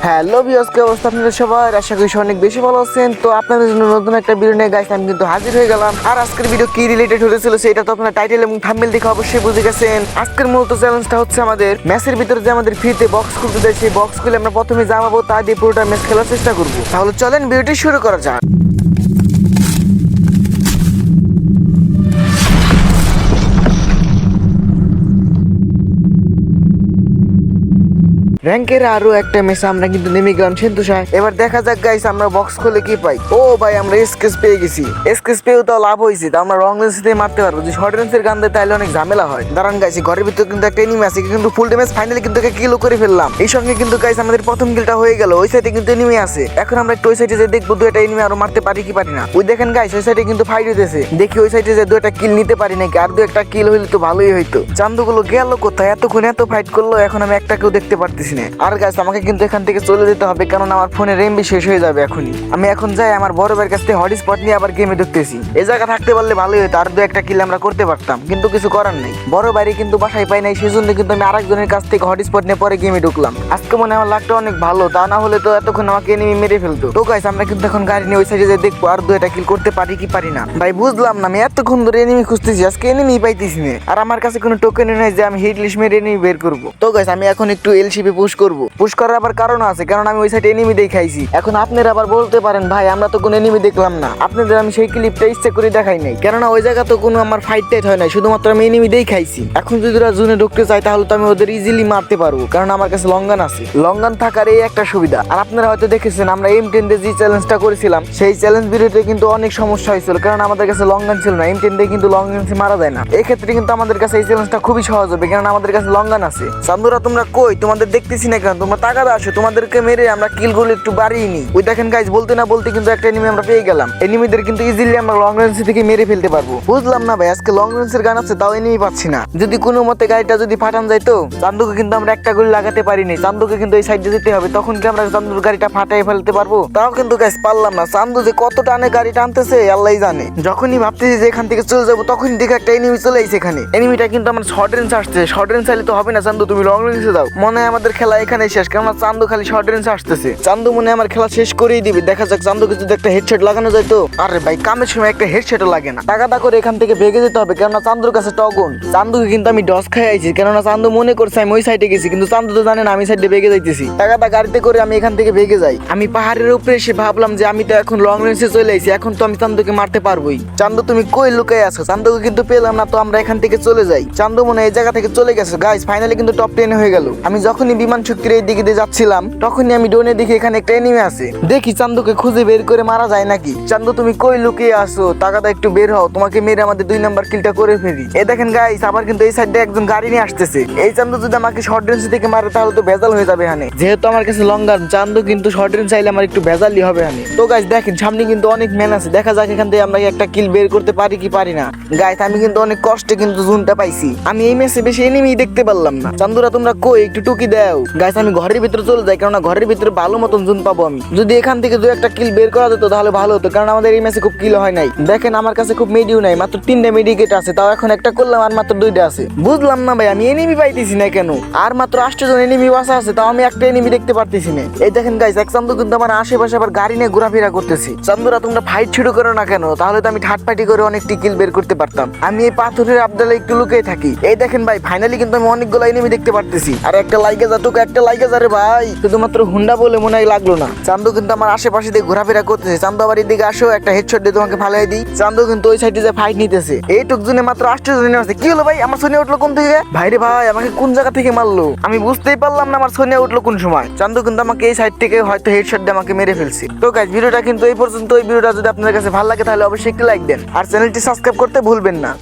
Hello বিয়স কি অবস্থা আপনাদের সবার? আশা করি অনেক বেশি ভালো আছেন। তো আপনাদের জন্য নতুন একটা ভিডিও নিয়ে গাইস আমি কিন্তু হাজির হয়ে গেলাম। আর আজকের ভিডিও কি রিলেটেড হয়েছিল সেটা তো আপনারা টাইটেল এবং থাম্বনেল দেখে অবশ্যই বুঝে গেছেন। আজকের মূলত চ্যালেঞ্জটা হচ্ছে আমাদের ম্যাচের ভিতরে যে আমাদের ফ্রিতে বক্স খুলতে দেয়, সেই বক্স খুলে আমরা প্রথমে জামাবো, তা দিয়ে পুরোটা ম্যাচ খেলার চেষ্টা করব। তাহলে চলেন ভিডিওটি শুরু করা যাক। র্যাঙ্কের আরও একটা মেসে আমরা কিন্তু নেমে গেলাম সেন্তুষায় এবার দেখা যাক গাইস আমরা বক্স খুলে কি পাই। ও ভাই, আমরা এসকেস পেয়ে গেছি। এসকেস পেয়েও তো লাভ হয়েছে, তা আমরা রং লেন্স দিয়ে মারতে পারব। যে শর্ট রেঞ্জের গান দেয়, তাহলে অনেক ঝামেলা হয়। দাঁড়ান গাইছি ঘরের ভিতরে কিন্তু একটা এনিমি আছে কিন্তু ফুল ড্যামেজ ফাইনালি কিন্তু কিলো করে ফেললাম। এই সঙ্গে কিন্তু গাইস আমাদের প্রথম কিলটা হয়ে গেল, ওই সাইডে কিন্তু এনিমি আছে। এখন আমরা একটু ওই সাইডে যে দেখব দু একটা এনিমি আরও মারতে পারি কি পারি না। ওই দেখেন গাইস ওই সাইডে কিন্তু ফাইট হইতেছে। দেখি ওই সাইডে যে দু একটা কিল নিতে পারি নাকি, আর দু একটা কিল হইলে তো ভালোই হইতো। চান্দুগুলো গেল কোথায়? এতক্ষণ এত ফাইট করল, এখন আমি একটাকেও দেখতে পারতেছি না। আর গাইস আমাকে কিন্তু এখান থেকে চলে যেতে হবে কারণ আমার ফোনের এমবি শেষ হয়ে যাবে এখনই। আমি এখন যাই আমার বড় ভাইয়ের কাছ থেকে হটস্পট নিয়ে আবার গেমে ঢুকতেছি। এই জায়গা থাকতে পারলে ভালোই হতো, আর দু একটা কিল আমরা করতে পারতাম, কিন্তু কিছু করার নেই। বড় বাইরে কিন্তু বাসায় পাই নাই, সেজন্য কিন্তু আমি আরেকজনের কাছ থেকে হটস্পট নিয়ে পরে গেমে ঢুকলাম। আজকে মনে আমার লাকটা অনেক ভালো, তা না হলে তো এতক্ষণ আমাকে এনিমি মেরে ফেলতো। তো গাইস আমরা কিন্তু এখন গাড়ি নিয়ে ওই সাইডে যে দেখব আর দু একটা কিল করতে পারি কি পারি না। ভাই, বুঝলাম না, আমি এতক্ষণ ধরে এনিমি খুঁজতেছি, আজকে এনিমি পাইতেছি না। আর আমার কাছে কোনো টোকেন নাই যে আমি হিট লিস্ট মেরে এনিমি বের করব। তো গাইস আমি এখন একটু এলসিপি পুশ করব। পুশ করার আবার কারণ আছে, কারণ আমি ওই সাইডে এনিমি দেখাইছি এখন আপনারা আবার বলতে পারেন, ভাই, আমরা তো কোনো এনিমি দেখলাম না। আপনাদের আমি সেই ক্লিপটা ইচ্ছে করে দেখাই নাই। কেননা ওই জায়গা তো কোনো আমার ফাইট টাইট হয় না শুধুমাত্র আমি এনিমি দেখাইছি এখন যদি ওরা জুনে ঢুকতে চাই তাহলে তো আমি ওদের ইজিলি মারতে পারব, কারণ আমার কাছে লঙ্গান আছে। লঙ্গান থাকার এই একটা সুবিধা। আর আপনারা হয়তো দেখেছেন, আমরা এম টেন যে চ্যালেঞ্জটা করেছিলাম, সেই চ্যালেঞ্জ ভিডিওতে কিন্তু অনেক সমস্যা হয়েছিল, কারণ আমাদের কাছে লঙ্গান ছিল না। এম টেন দিয়ে কিন্তু লঙ্গান মারা যায় না। এই ক্ষেত্রে কিন্তু আমাদের কাছে এই চ্যালেঞ্জটা খুবই সহজ হবে কারণ আমাদের কাছে লঙ্গান আছে। সান্দুরা, তোমরা কই? তোমাদের দেখতেছি না কেন? তোমরা টাকা আসো, তোমাদেরকে মেরে আমরা কিলগুলো একটু বাড়িয়ে নি ওই দেখেন গাইজ বলতে না বলতে কিন্তু একটা এনিমি আমরা পেয়ে গেলাম। এনিমিদের কিন্তু ইজিলি আমরা লং রেঞ্জ থেকে মেরে ফেলতে পারব। বুঝলাম না ভাই, আজকে লং রেঞ্জের গান আছে, তাও এনিমি পাচ্ছি না। যদি কোনো মতে গাড়িটা যদি ফাটান যায় তো? চান্দুকে কিন্তু আমরা একটা গুলি লাগাতে পারিনি চান্দুকে কিন্তু এই সাইডে যেতে হবে। তখন কি আমরা চান্দুর গাড়িটা ফাটাই ফেলতে পারব? তাও কিন্তু গাইজ পারলাম না। চান্দু যে কত টানে গাড়ি টানতেছে আল্লাহ জানে। যখনই ভাবতেছি যে এখান থেকে চলে যাব, তখনই দেখে একটা এনিমি চলে এসে এখানে। এনিমিটা কিন্তু আমার শর্ট রেঞ্জ আসছে। শর্ট রেঞ্জ চাইলে তো হবে না। চান্দু, তুমি লং রেঞ্জে দাও মনে হয় আমাদের খেলা এখানে শেষ কারণ চান্দু খালি শর্ট রেঞ্জ আসতেছে। চান্দু মনে আমার খেলা শেষ করেই দিবে। দেখা যাক চান্দুকে যদি একটা হেডসেট লাগানো যায় তো। আরে ভাই, কামের সময় একটা হেডসেটও লাগে না। টাকাটা করে এখান থেকে ভেগে যেতে হবে, কেননা চান্দুর কাছে টগন চান্দুকে কিন্তু আমি ডস খাই আইছি, কেননা চান্দু মনে করছে আমি ওই সাইডে গেছি, কিন্তু চান্দু তো জানে না আমি সাইডে ভেগে যাইতেছি। টাকাটা গাড়িতে করে আমি এখান থেকে ভেগে যাই। আমি পাহাড়ের উপরে এসে ভাবলাম যে আমি তো এখন লং রেঞ্জে চলে আইছি, এখন তো আমি চান্দুকে মারতে পারবোই। চান্দু, তুমি কই লুকাই আছো? চান্দুকে কিন্তু পেলাম না, তো আমরা এখান থেকে চলে যাই। চান্দু মনে এই জায়গা থেকে চলে গেছে। গাইস ফাইনালি কিন্তু টপ টেনে হয়ে গেল। আমি যখনই বিমান শক্তির এই দিকে যাচ্ছিলাম, তখনই আমি ডোনে দেখি এখানে একটা এনিমি আছে। দেখি চান্দুকে খুঁজে বের করে মারা যায় নাকি? চান্দু, তুমি কই লুকিয়ে আসো টাকাটা একটু বের হও, তোমাকে মেরে আমাদের দুই নাম্বার কিলটা করে ফেলি। এ দেখেন গাইস আবার কিন্তু এই সাইডে একজন গাড়ি নিয়ে আসতেছে। এই চান্দু যদি আমাকে শর্ট রেঞ্জ থেকে মারে, তাহলে তো ভেজাল হয়ে যাবে হানে। যেহেতু আমার কাছে লং গান চান্দু কিন্তু শর্ট রেঞ্জ চাইলে আমার একটু ভেজালই হবে হানে। তো গাইস দেখেন, সামনে কিন্তু অনেক ম্যান আছে। দেখা যাক এখান থেকে আমরা একটা কিল বের করতে পারি কি পারি না। গাইস আমি কিন্তু অনেক কষ্টে কিন্তু জুনটা পাইছি। আমি এই ম্যাচে বেশি এনিমি দেখতে পারলাম না। চান্দুরা, তোমরা কই? একটু টুকি দাও। গাইস আমি ঘরের ভিতরে চলে যাই কারণ ঘরের ভিতরে ভালো মতন জুন পাবো আমি। যদি এখান থেকে দু একটা কিল বের করা যেত, তাহলে ভালো হতো, কারণ আমাদের এই ম্যাচে খুব কিল হয় নাই। দেখেন, আমার কাছে খুব মেডিও নাই, মাত্র তিনটা মেডিকেট আছে, তাও এখন একটা করলাম আর মাত্র দুইটা আছে। বুঝলাম না ভাই, আমি এনিমি পাইতেছি না কেন? আর মাত্র আটশো জন এনিমি বাসা আছে, তাও আমি একটা এনিমি দেখতে পারতেছি না। এই দেখেন গাইস এক চান্দু কিন্তু আমার আশেপাশে আবার গাড়ি নিয়ে ঘোরাফেরা করতেছি। চান্দুরা, তোমরা ফাইট শুরু করো না কেন? তাহলে তো আমি ঠাট পাটি করে অনেক টিকিল বের করতে পারতাম। আমি এই পাথরের আবদালে একটু লুকিয়ে থাকি। এই দেখেন ভাই ফাইনালি কিন্তু আমি অনেকগুলো এনিমি দেখতে পারতেছি। আর একটা লাইকে যা তোকে একটা লাইকে যা রে ভাই, শুধুমাত্র হুন্ডা বলে মনে হয় লাগল না। চান্দু কিন্তু আমার আশেপাশে দিয়ে ঘোরাফেরা করতেছে। চান্দু আবার এদিকে আসো, একটা হেডশট দিয়ে তোমাকে ফালাই দিই। চান্দু কিন্তু ওই সাইডে যে ফাইট নিতেছে। এইটুক জনে মাত্র আটশো জনে আছে কি হলো ভাই? আমার সোনিয়া উঠল কোন থেকে? ভাই রে ভাই, আমাকে কোন জায়গা থেকে মারলো? আমি বুঝতেই পারলাম না আমার সোনিয়া উঠল কোন সময়। চান্দু কিন্তু আমাকে এই সাইড থেকে হয়তো হেডশট দিয়ে আমাকে মেরে ফেলছে। তো গাইজ ভিডিওটা কিন্তু এই পর্যন্ত এই ভিডিওটা যদি আপনাদের কাছে ভালো লাগে, তাহলে অবশ্যই একটি লাইক দেন। আর চ্যানেলটি সাবস্ক্রাইব করতে ভুলবেন না।